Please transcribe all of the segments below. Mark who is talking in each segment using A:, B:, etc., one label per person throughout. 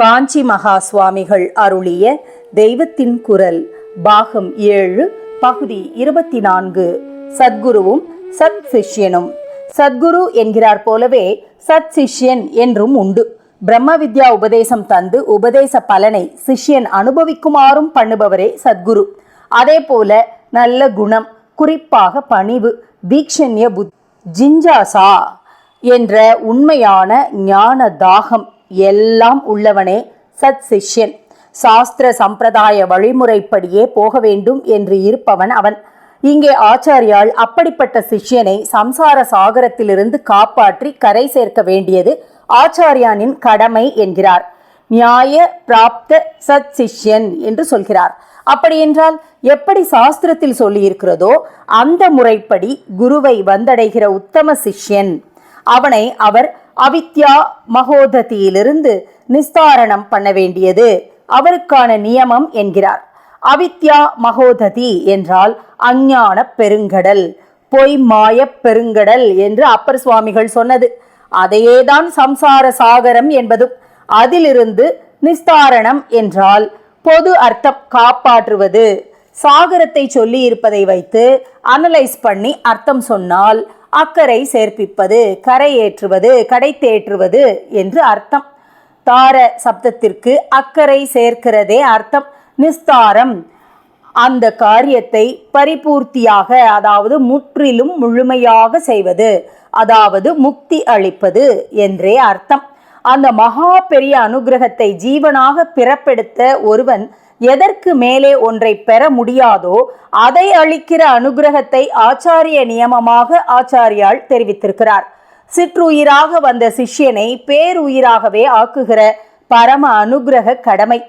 A: காஞ்சி மகா சுவாமிகள் அருளிய தெய்வத்தின் குரல் பாகம் ஏழு பகுதி இருபத்தி நான்கு சத்குருவும் சத் சிஷ்யனும். சத்குரு என்கிறார் போலவே சத் சிஷ்யன் என்றும் உண்டு. பிரம்ம வித்யா உபதேசம் தந்து உபதேச பலனை சிஷ்யன் அனுபவிக்குமாறும் பண்ணுபவரே சத்குரு. அதே போல நல்ல குணம் குறிப்பாக பணிவு தீக்ஷண்ய புத் ஜிஞ்சாசா என்ற உண்மையான ஞான தாகம் எல்லாம் உள்ளவனே சத் சிஷ்யன். சாஸ்திர சம்பிரதாய வழிமுறைப்படியே போக வேண்டும் என்று இருப்பவன் அவன். இங்கே ஆச்சாரியால் அப்படிப்பட்ட சிஷ்யனை சம்சார சாகரத்திலிருந்து காப்பாற்றி கரை சேர்க்க வேண்டியது ஆச்சாரியானின் கடமை என்கிறார். நியாய பிராப்த சத் சிஷ்யன் என்று சொல்கிறார். அப்படியென்றால் எப்படி சாஸ்திரத்தில் சொல்லியிருக்கிறதோ அந்த முறைப்படி குருவை வந்தடைகிற உத்தம சிஷ்யன். அவனை அவர் அவித்யா மகோததியிலிருந்து நிஸ்தாரணம் பண்ண வேண்டியது. அவருக்கான நியமம் என்கிறார். அவித்யா மகோததி என்றால் அஞ்ஞான பெருங்கடல் பொய் மாய பெருங்கடல் என்று அப்பர் சுவாமிகள் சொன்னது. அதையேதான் சம்சார சாகரம் என்பதும் அதிலிருந்து நிஸ்தாரணம் என்றால் பொது அர்த்தம் காப்பாற்றுவது. சாகரத்தை சொல்லி இருப்பதை வைத்து அனலைஸ் பண்ணி அர்த்தம் சொன்னால் அக்கறை சேர்ப்பிப்பது கரையேற்றுவது கடைத்தேற்றுவது என்று அர்த்தம். தார சப்தத்திற்கு அக்கறை சேர்க்கிறதே அர்த்தம். நிஸ்தாரம் அந்த காரியத்தை பரிபூர்த்தியாக அதாவது முற்றிலும் முழுமையாக செய்வது அதாவது முக்தி அளிப்பது என்றே அர்த்தம். அந்த மகா பெரிய அனுகிரகத்தை ஜீவனாக பிறப்பெடுத்த ஒருவன் எதற்கு மேலே ஒன்றை பெற முடியாதோ அதை அளிக்கிற அனுகிரகத்தை ஆச்சாரிய நியமமாக ஆச்சாரியால் தெரிவித்திருக்கிறார். சிற்றுயிராக வந்த சிஷ்யனை பேருயிராகவே ஆக்குகிற பரம அனுகிரக கடமை.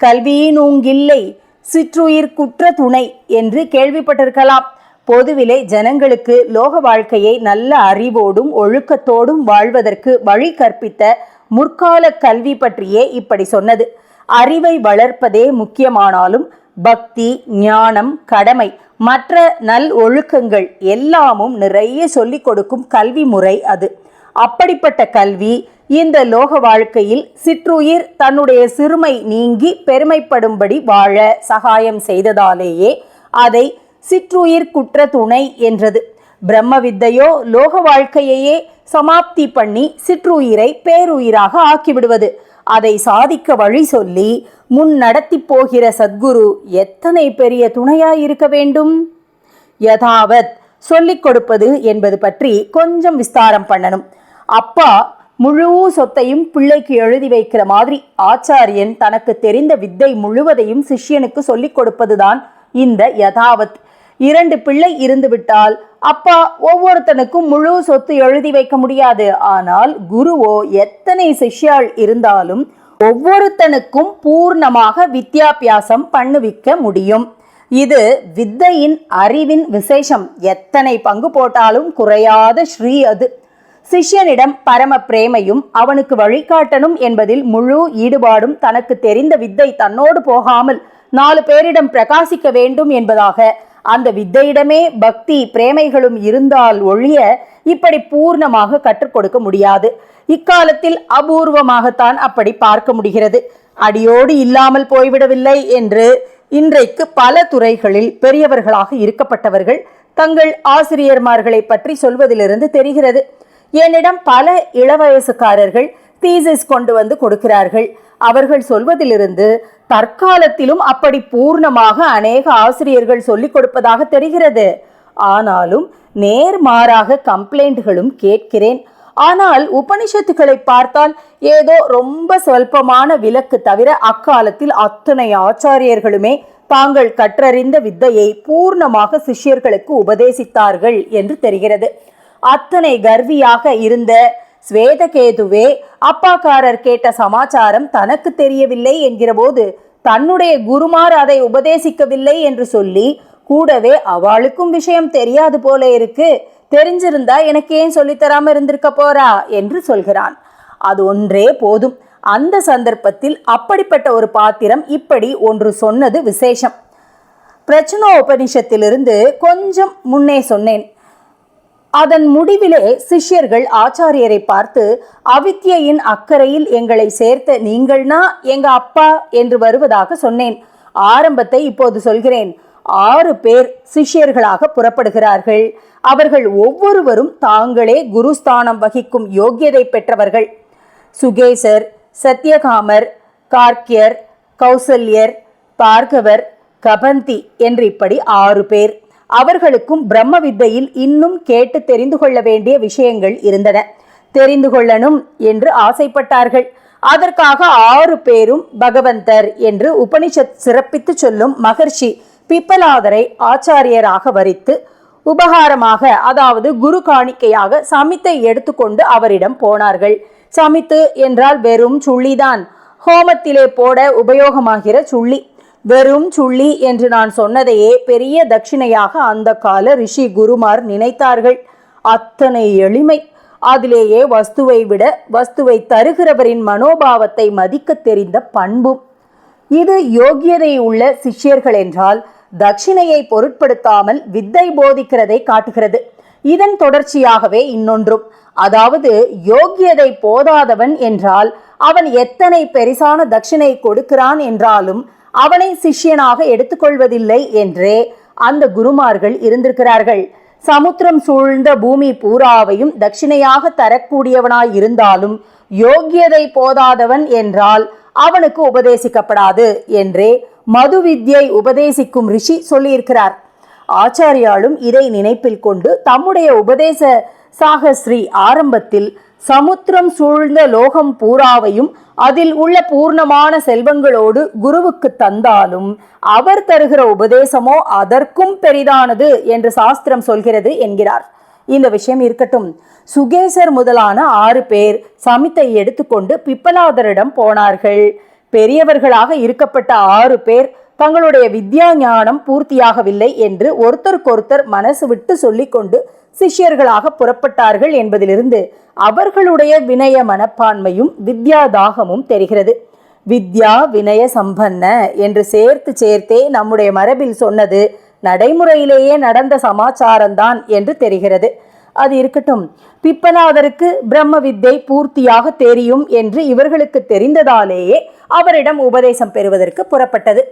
A: கல்வியினூங்கில்லை சிற்றுயிர் குற்ற துணை என்று கேள்விப்பட்டிருக்கலாம். பொதுவிலே ஜனங்களுக்கு லோக வாழ்க்கையை நல்ல அறிவோடும் ஒழுக்கத்தோடும் வாழ்வதற்கு வழி கற்பித்த முற்கால கல்வி பற்றியே இப்படி சொன்னது. அறிவை வளர்ப்பதே முக்கியமானாலும் பக்தி ஞானம் கடமை மற்ற நல் ஒழுக்கங்கள் எல்லாமும் நிறைய சொல்லிக் கொடுக்கும் கல்வி முறை அது. அப்படிப்பட்ட கல்வி இந்த லோக வாழ்க்கையில் சிற்றுயிர் தன்னுடைய சிறுமை நீங்கி பெருமைப்படும்படி வாழ சகாயம் செய்ததாலேயே அதை சிற்றுயிர் குற்ற துணை என்றது. பிரம்ம வித்தையோ லோக வாழ்க்கையையே சமாப்தி பண்ணி சிற்றுயிரை பேருயிராக ஆக்கிவிடுவது. அதை சாதிக்க வழி சொல்லி முன் நடத்தி போகிற சத்குரு எத்தனை பெரிய துணையாயிருக்க வேண்டும்? யதாவத் சொல்லிக் கொடுப்பது என்பது பற்றி கொஞ்சம் விஸ்தாரம் பண்ணணும். அப்பா முழு சொத்தையும் பிள்ளைக்கு எழுதி வைக்கிற மாதிரி ஆச்சாரியன் தனக்கு தெரிந்த வித்தை முழுவதையும் சிஷ்யனுக்கு சொல்லிக் கொடுப்பதுதான் இந்த யதாவத் இரண்டு பிள்ளை இருந்துவிட்டால் அப்பா ஒவ்வொருத்தனுக்கும் முழு சொத்து எழுதி வைக்க முடியாது. ஆனால் குருவோ எத்தனை சிஷ்யாள் இருந்தாலும் ஒவ்வொருத்தனுக்கும் பூர்ணமாக வித்யாபியாசம் பண்ணுவிக்க முடியும். இது வித்தையின் அறிவின் விசேஷம். எத்தனை பங்கு போட்டாலும் குறையாத ஸ்ரீ அது. சிஷ்யனிடம் பரம பிரேமையும் அவனுக்கு வழிகாட்டணும் என்பதில் முழு ஈடுபாடும் தனக்கு தெரிந்த வித்தை தன்னோடு போகாமல் நாலு பேரிடம் பிரகாசிக்க வேண்டும் என்பதாக அந்த வித்தையிடமே பக்தி பிரேமைகளும் இருந்தால் ஒழிய இப்படி பூர்ணமாக கற்றுக் கொடுக்க முடியாது. இக்காலத்தில் அபூர்வமாகத்தான் அப்படி பார்க்க முடிகிறது. அடியோடு இல்லாமல் போய்விடவில்லை என்று இன்றைக்கு பல துறைகளில் பெரியவர்களாக இருக்கப்பட்டவர்கள் தங்கள் ஆசிரியர்மார்களை பற்றி சொல்வதிலிருந்து தெரிகிறது. என்னிடம் பல இளவயசுக்காரர்கள் தீசஸ் கொண்டு வந்து கொடுக்கிறார்கள். அவர்கள் சொல்வதிலிருந்து தற்காலத்திலும் அப்படி பூர்ணமாக அநேக ஆசிரியர்கள் சொல்லிக் கொடுப்பதாக தெரிகிறது. ஆனாலும் நேர்மாறாக கம்ப்ளைண்ட்களும் கேட்கிறேன். ஆனால் உபனிஷத்துக்களை பார்த்தால் ஏதோ ரொம்ப சொல்பமான விலக்கு தவிர அக்காலத்தில் அத்தனை ஆச்சாரியர்களுமே தாங்கள் கற்றறிந்த வித்தையை பூர்ணமாக சிஷ்யர்களுக்கு உபதேசித்தார்கள் என்று தெரிகிறது. அத்தனை கர்வியாக இருந்த ஸ்வேதகேதுவே அப்பாக்காரர் கேட்ட சமாச்சாரம் தனக்கு தெரியவில்லை என்கிறபோது தன்னுடைய குருமார் அதை உபதேசிக்கவில்லை என்று சொல்லி கூடவே அவளுக்கும் விஷயம் தெரியாது போல இருக்கு தெரிஞ்சிருந்தா எனக்கு ஏன் சொல்லித்தராம இருந்திருக்க போறா? என்று சொல்கிறான். அது ஒன்றே போதும். அந்த சந்தர்ப்பத்தில் அப்படிப்பட்ட ஒரு பாத்திரம் இப்படி ஒன்று சொன்னது விசேஷம். பிரச்சனோபனிஷத்திலிருந்து கொஞ்சம் முன்னே சொன்னேன். அதன் முடிவிலே சிஷ்யர்கள் ஆச்சாரியரை பார்த்து அவித்யின் அக்கறையில் எங்களை சேர்த்த நீங்கள்னா எங்க அப்பா என்று வருவதாக சொன்னேன். ஆரம்பத்தை இப்போது சொல்கிறேன். ஆறு பேர் சிஷ்யர்களாக புறப்படுகிறார்கள். அவர்கள் ஒவ்வொருவரும் தாங்களே குருஸ்தானம் வகிக்கும் யோக்கியதை பெற்றவர்கள். சுகேசர் சத்யகாமர் கார்க்கியர் கௌசல்யர் பார்கவர் கபந்தி என்று இப்படி ஆறு பேர் அவர்களுக்கும் பிரம்ம வித்தையில் இன்னும் கேட்டு தெரிந்து கொள்ள வேண்டிய விஷயங்கள் இருந்தன. தெரிந்து கொள்ளணும் என்று ஆசைப்பட்டார்கள். அதற்காக ஆறு பேரும் பகவந்தர் என்று உபனிஷத் சிறப்பித்து சொல்லும் மகர்ஷி பிப்பலாதரை ஆச்சாரியராக வரித்து உபகாரமாக அதாவது குரு காணிக்கையாக சமித்தை எடுத்துக்கொண்டு அவரிடம் போனார்கள். சமித்து என்றால் வெறும் சுள்ளிதான். ஹோமத்திலே போட உபயோகமாகிற சுள்ளி. வெறும் சுள்ளி என்று நான் சொன்னதையே பெரிய தட்சிணையாக அந்த கால ரிஷி குருமார் நினைத்தார்கள். அத்தனை எளிமை. அதிலேயே வஸ்துவை விட வஸ்துவை தருகிறவரின் மனோபாவத்தை மதிக்க தெரிந்த பண்பும் இது யோகியதை உள்ள சிஷ்யர்கள் என்றால் தட்சிணையை பொருட்படுத்தாமல் வித்தை போதிக்கிறதை காட்டுகிறது. இதன் தொடர்ச்சியாகவே இன்னொன்றும் அதாவது யோகியதை போதாதவன் என்றால் அவன் எத்தனை பெரிசான தட்சிணை கொடுக்கிறான் என்றாலும் அவனை சிஷ்யனாக எடுத்துக்கொள்வதில்லை என்றே அந்த குருமார்கள் இருந்திருக்கிறார்கள். சமுத்திரம் சூழ்ந்த பூமி பூராவையும் தட்சிணையாக தரக்கூடியவனாய் இருந்தாலும் யோக்கியதை போதாதவன் என்றால் அவனுக்கு உபதேசிக்கப்படாது என்றே மது வித்யை உபதேசிக்கும் ரிஷி சொல்லியிருக்கிறார். ஆச்சாரியாலும் இதை நினைப்பில் கொண்டு தம்முடைய உபதேச சாகஸ்ரீ ஆரம்பத்தில் சமுத்திரம் சூழ்ந்த லோகம் பூராவையும் அதில் உள்ள பூர்ணமான செல்வங்களோடு குருவுக்கு தந்தாலும் அவர் தருகிற உபதேசமோ அதற்கும் பெரிதானது என்று சாஸ்திரம் சொல்கிறது என்கிறார். இந்த விஷயம் இருக்கட்டும். சுகேசர் முதலான ஆறு பேர் சமித்தை எடுத்துக்கொண்டு பிப்பலாதரிடம் போனார்கள். பெரியவர்களாக இருக்கப்பட்ட ஆறு பேர் தங்களுடைய வித்யா ஞானம் பூர்த்தியாகவில்லை என்று ஒருத்தருக்கொருத்தர் மனசு விட்டு சொல்லிக்கொண்டு சிஷ்யர்களாக புறப்பட்டார்கள் என்பதிலிருந்து அவர்களுடைய வினய மனப்பான்மையும் வித்யா தாகமும் தெரிகிறது. வித்யா வினய சம்பன்ன என்று சேர்த்து சேர்த்தே நம்முடைய மரபில் சொன்னது நடைமுறையிலேயே நடந்த சமாச்சாரம்தான் என்று தெரிகிறது. அது இருக்கட்டும் பிப்பநாதருக்கு பிரம்ம வித்தை பூர்த்தியாக தெரியும் என்று இவர்களுக்கு தெரிந்ததாலேயே அவரிடம் உபதேசம் பெறுவதற்கு புறப்பட்டது.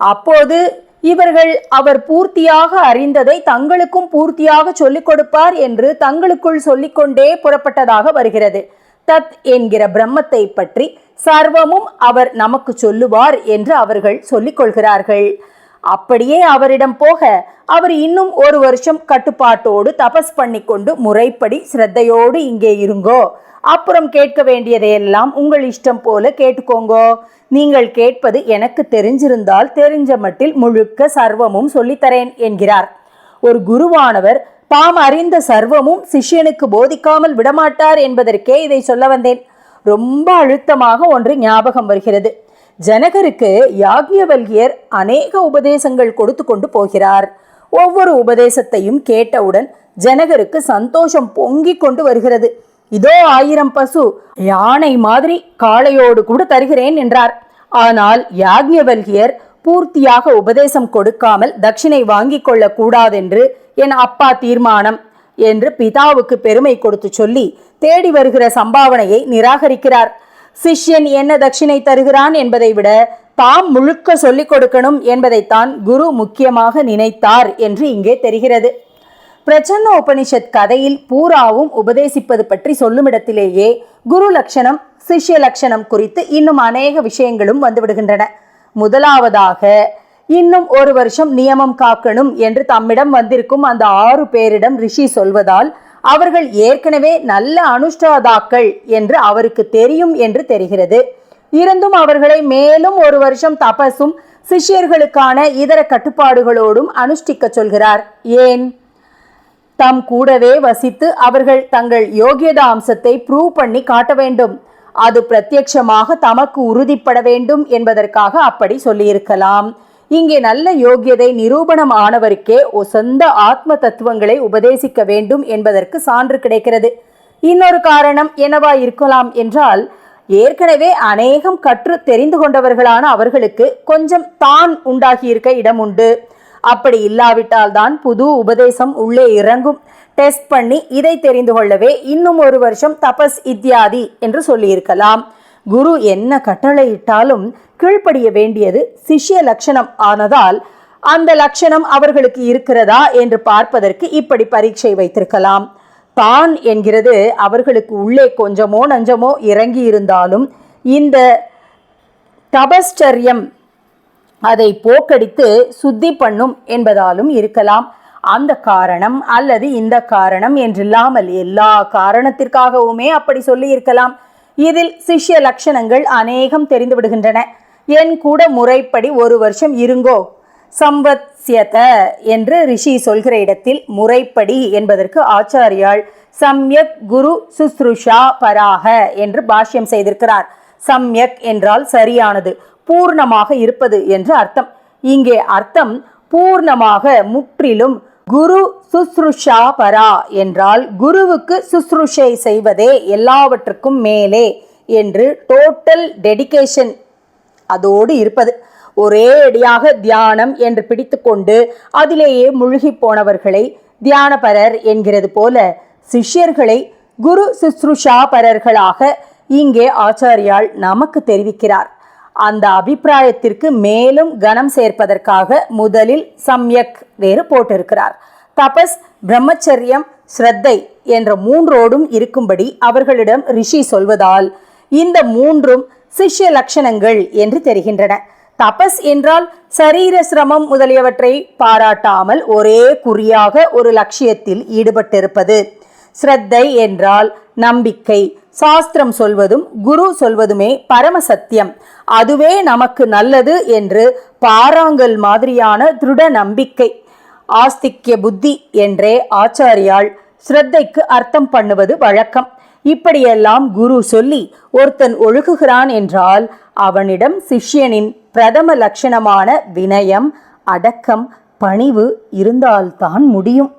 A: அப்போது இவர்கள் அவர் பூர்த்தியாக அறிந்ததை தங்களுக்கும் பூர்த்தியாக சொல்லிக் கொடுப்பார் என்று தங்களுக்குள் சொல்லிக்கொண்டே புறப்பட்டதாக வருகிறது. தத் என்கிற பிரம்மத்தை பற்றி சர்வமும் அவர் நமக்கு சொல்லுவார் என்று அவர்கள் சொல்லிக் கொள்கிறார்கள். அப்படியே அவரிடம் போக அவர் இன்னும் ஒரு வருஷம் கட்டுப்பாட்டோடு தபஸ் பண்ணிக்கொண்டு முறைப்படி சிரத்தையோடு இங்கே இருங்கோ. அப்புறம் கேட்க வேண்டியதையெல்லாம் உங்கள் இஷ்டம் போல கேட்டுக்கோங்கோ. நீங்கள் கேட்பது எனக்கு தெரிஞ்சிருந்தால் தெரிஞ்ச மட்டில் முழுக்க சர்வமும் சொல்லித்தரேன் என்கிறார். ஒரு குருவானவர் தாம் அறிந்த சர்வமும் சிஷ்யனுக்கு போதிக்காமல் விடமாட்டார் என்பதற்கே இதை சொல்ல வந்தேன். ரொம்ப அழுத்தமாக ஒன்று ஞாபகம் வருகிறது. ஜனகருக்கு யாக்ஞவல்கியர் அநேக உபதேசங்கள் கொடுத்து கொண்டு போகிறார். ஒவ்வொரு உபதேசத்தையும் கேட்டவுடன் ஜனகருக்கு சந்தோஷம் பொங்கிக் கொண்டு வருகிறது. இதோ ஆயிரம் பசு யானை மாதிரி காளையோடு கூட தருகிறேன் என்றார். ஆனால் யாக்ஞவல்கியர் பூர்த்தியாக உபதேசம் கொடுக்காமல் தட்சிணை வாங்கிக் கொள்ளக்கூடாதென்று என் அப்பா தீர்மானம் என்று பிதாவுக்கு பெருமை கொடுத்து சொல்லி தேடி வருகிற சம்பாவனையை நிராகரிக்கிறார். சிஷ்யன் என்ன தட்சிணை தருகிறான் என்பதை விட தாம் முழுக்க சொல்லிக் கொடுக்கணும் என்பதைத்தான் குரு முக்கியமாக நினைத்தார் என்று இங்கே தெரிகிறது. பிரச்சன்ன உபனிஷத் கதையில் பூராவும் உபதேசிப்பது பற்றி சொல்லுமிடத்திலேயே குரு லட்சணம் சிஷ்ய லட்சணம் குறித்து இன்னும் அநேக விஷயங்களும் வந்துவிடுகின்றன. முதலாவதாக இன்னும் ஒரு வருஷம் நியமம் காக்கணும் என்று தம்மிடம் வந்திருக்கும் அந்த ஆறு பேரிடம் ரிஷி சொல்வதால் அவர்கள் ஏற்கனவே நல்ல அனுஷ்டாதாக்கள் என்று அவருக்கு தெரியும் என்று தெரிகிறது. இருந்தும் அவர்களை மேலும் ஒரு வருஷம் தபசும் சிஷ்யர்களுக்கான இதர கட்டுப்பாடுகளோடும் அனுஷ்டிக்க சொல்கிறார். ஏன்? தம் கூடவே வசித்து அவர்கள் தங்கள் யோகியதா அம்சத்தை ப்ரூவ் பண்ணி காட்ட வேண்டும். அது பிரத்யட்சமாக தமக்கு உறுதிப்பட வேண்டும் என்பதற்காக அப்படி சொல்லியிருக்கலாம். இங்கே நல்ல யோகியதை நிரூபணம் ஆனவருக்கே சொந்த ஆத்ம தத்துவங்களை உபதேசிக்க வேண்டும் என்பதற்கு சான்று கிடைக்கிறது. இன்னொரு காரணம் என்னவா இருக்கலாம் என்றால் ஏற்கனவே அநேகம் கற்று தெரிந்து கொண்டவர்களான அவர்களுக்கு கொஞ்சம் தான் உண்டாகியிருக்க இடம் உண்டு. அப்படி இல்லாவிட்டால் தான் புது உபதேசம் உள்ளே இறங்கும். டெஸ்ட் பண்ணி இதை தெரிந்து கொள்ளவே இன்னும் ஒரு வருஷம் தபஸ் இத்தியாதி என்று சொல்லியிருக்கலாம். குரு என்ன கட்டளையிட்டாலும் கீழ்ப்படிய வேண்டியது சிஷ்ய லட்சணம் ஆனதால் அந்த லட்சணம் அவர்களுக்கு இருக்கிறதா என்று பார்ப்பதற்கு இப்படி பரீட்சை வைத்திருக்கலாம். தான் என்கிறது அவர்களுக்கு உள்ளே கொஞ்சமோ நஞ்சமோ இறங்கி இருந்தாலும் இந்த தபஸ்டரியம் அதை போக்கடித்து சுத்தி பண்ணும் என்பதாலும் இருக்கலாம். அந்த காரணம் அல்லது இந்த காரணம் என்றில்லாமல் எல்லா காரணத்திற்காகவுமே அப்படி சொல்லி இருக்கலாம். இதில் சிஷ்ய லட்சணங்கள் அநேகம் தெரிந்து விடுகின்றன. என் கூட முறைப்படி ஒரு வருஷம் இருங்கோ. சம்பத்யத என்று ரிஷி சொல்கிற இடத்தில் முறைப்படி என்பதற்கு ஆச்சாரியால் சம்யக் குரு சுஸ்ருஷா பராக என்று பாஷ்யம் செய்திருக்கிறார். சம்யக் என்றால் சரியானது. பூர்ணமாக இருப்பது என்று அர்த்தம். இங்கே அர்த்தம் பூர்ணமாக முற்றிலும் குரு சுஸ்ருஷா பரா என்றால் குருவுக்கு சுஸ்ருஷை செய்வதே எல்லாவற்றுக்கும் மேலே என்று டோட்டல் டெடிகேஷன் அதோடு இருப்பது. ஒரே அடியாக தியானம் என்று பிடித்துக்கொண்டு அதிலேயே முழுகி போனவர்களை தியானபரர் என்கிறது போல சிஷ்யர்களை குரு சுஸ்ருஷா பரர்களாக இங்கே ஆச்சாரியால் நமக்கு தெரிவிக்கிறார். அந்த அபிப்பிராயத்திற்கு மேலும் கனம் சேர்ப்பதற்காக முதலில் சம்யக் வேறு போட்டிருக்கிறார். தபஸ் பிரம்மச்சரியம் ஸ்ரத்தை என்ற மூன்றோடும் இருக்கும்படி அவர்களிடம் ரிஷி சொல்வதால் இந்த மூன்றும் சிஷ்ய லட்சணங்கள் என்று தெரிகின்றன. தபஸ் என்றால் சரீர சிரமம் முதலியவற்றை பாராட்டாமல் ஒரே குறியாக ஒரு லட்சியத்தில் ஈடுபட்டிருப்பது. ஸ்ரத்தை என்றால் நம்பிக்கை சாஸ்திரம் சொல்வதும் குரு சொல்வதுமே பரம சத்தியம். அதுவே நமக்கு நல்லது என்று பாராங்கல் மாதிரியான திருட நம்பிக்கை ஆஸ்திக்ய புத்தி என்றே ஆச்சாரியால் ஸ்ரத்தைக்கு அர்த்தம் பண்ணுவது வழக்கம். இப்படியெல்லாம் குரு சொல்லி ஒருத்தன் ஒழுகுகிறான் என்றால் அவனிடம் சிஷ்யனின் பிரதம லட்சணமான வினயம் அடக்கம் பணிவு இருந்தால்தான் முடியும்.